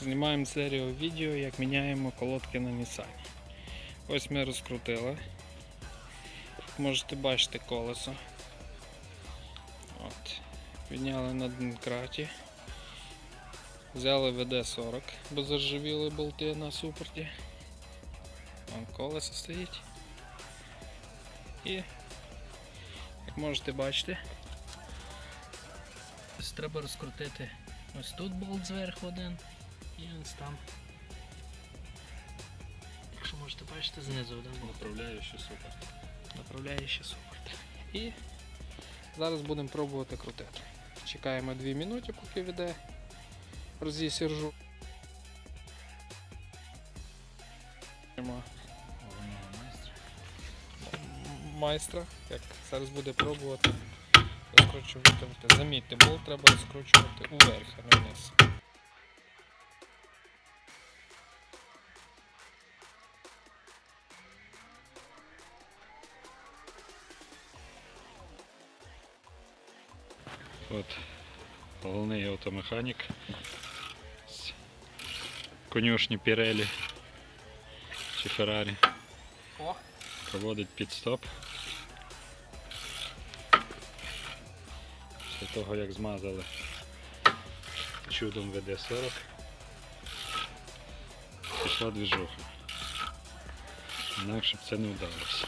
Знімаємо серію відео, як міняємо колодки на Nissan. Ось ми розкрутили. Можете бачити колесо. От. Підняли на донкраті. Взяли ВД-40, бо заржавіли болти на супорті. Вон колесо стоїть. І, як можете бачити, ось треба розкрутити ось тут болт зверху один і ось там. Якщо можете бачити, знизу один. Направляючий супер. Направляючий супорт. І зараз будемо пробувати крутити. Чекаємо 2 минути, поки веде роз'їсержу. Майстра, як зараз буде пробувати розкручувати. Замітьте, болт треба розкручувати уверх, а не вниз. От головний автомеханік з конюшні Pirelli чи О, проводить підстоп. Після того як змазали чудом ВД-40 пішла двіжуха. Інакше б це не вдалося.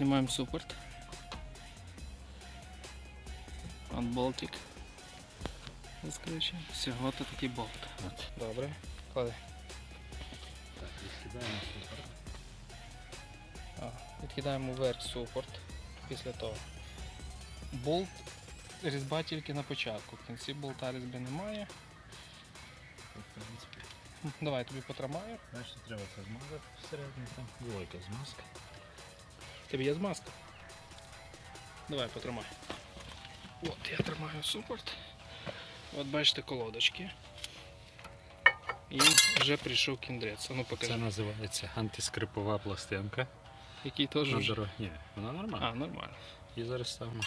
О, знімаємо супорт. От болтик. Розкручуємо. Все, от такий болт. От. Добре. Клади. Так, відкидаємо супер. А, відкидаємо вверх супорт після того. Болт різьба тільки на початку. В кінці болта різьби немає. В принципі. М, Давай тобі потримаю. Знаєш, що треба це змазати всередині там. Велика змазка. Тебе є змазка. Давай потримай. От я тримаю супорт. От бачите колодочки. І вже прийшов кіндрець. Ну покажи. Це називається антискрипова пластинка. Який теж. Ні, вона нормальна. А, нормально. І зараз ставимо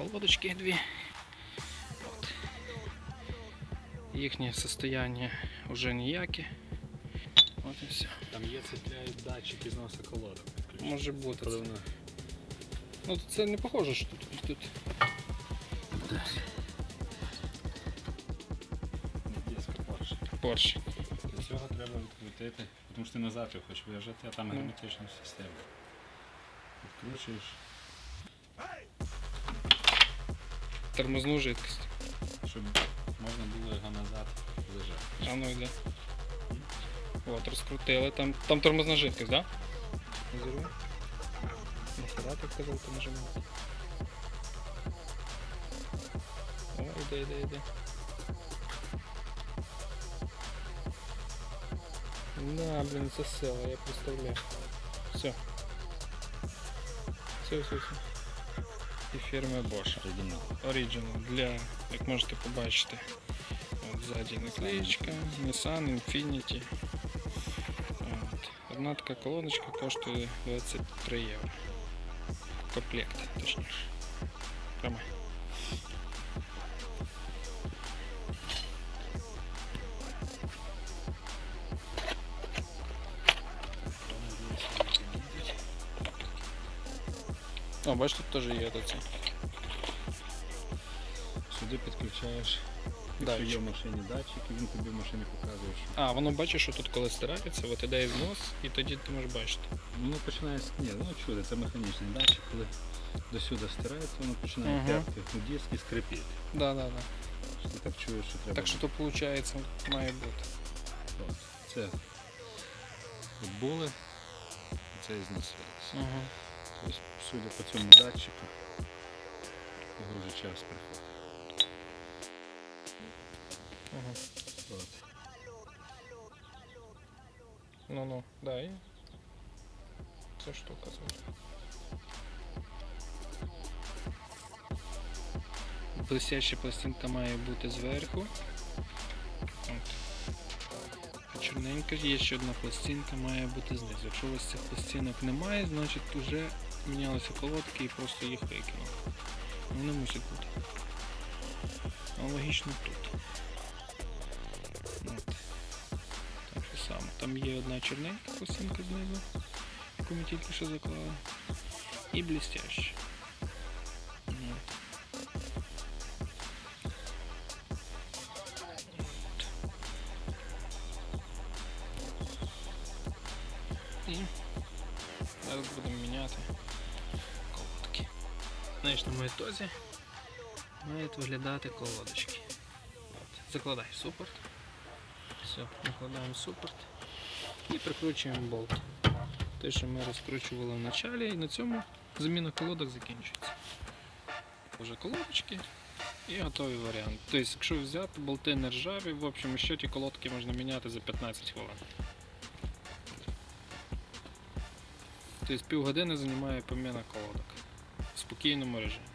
колодочки дві. От. Їхнє состояние вже ніяке. От і все. Там є цепляють датчик із носа колодок. Може бути. Вона Ну це не похоже, що тут. тут. поршень. Поршень. Для цього треба відкрутити, тому що ти назад його хочеш виїжджати, а там герметична система. Відкручуєш, Тормозну жидкость. щоб можна було його назад виїжджати. А ну йде. От, розкрутили. Там, там тормозна жидкость, так? Да? Нахера ти казав, ти нажимав. Давай, йде, йде, йде. Да, блин, засела, я представляю. Все. Все, все, все І фірми Bosch. Оригінал. Original для, як можете побачити, от ззаді наклеєчка, Nissan Infiniti. От. Одна така колоночка коштує 23 євро. Комплект, точніше. Тримай. О, бачиш, тут теж є оце. Сюди підключаєш, якщо є в машині датчик, і він тобі в машині показує, що А, воно бачиш, що тут коли стирається, от іде знос, і тоді ти можеш бачити. воно починає с- Ні, ну чуди, це механічний датчик, коли до сюди стирається, воно починає Мгм. терти у диск і скрипіти. Да, да, да. Що Ти так чуєш, що треба. Так що то виходить, має бути. От. Це були, це і зносилося. Угу. Тобто, судя по цьому датчику, вже час приходить. Угу. От. Ну ну, да, і ця штука звучить. Блестяща пластинка має бути зверху. От. А Чорненька є ще одна пластинка має бути знизу. Якщо у вас цих пластинок немає, значить вже мінялися колодки і просто їх викинули. Вони мусять бути. Аналогічно тут. От. Так що саме. Там є одна чорненька пластинка знизу, яку ми тільки що заклали. І блістяща. От. І зараз будемо міняти колодки. Знаєш, на моєтозі мають виглядати колодочки. От. Закладай супорт. Все, накладаємо супорт і прикручуємо болт. Те, що ми розкручували в началі, і на цьому заміна колодок закінчується. Вже колодочки і готовий варіант. Тобто, якщо взяти болти не ржаві, в общем, ще ті колодки можна міняти за 15 хвилин. Тобто півгодини займає поміна колодок в спокійному режимі.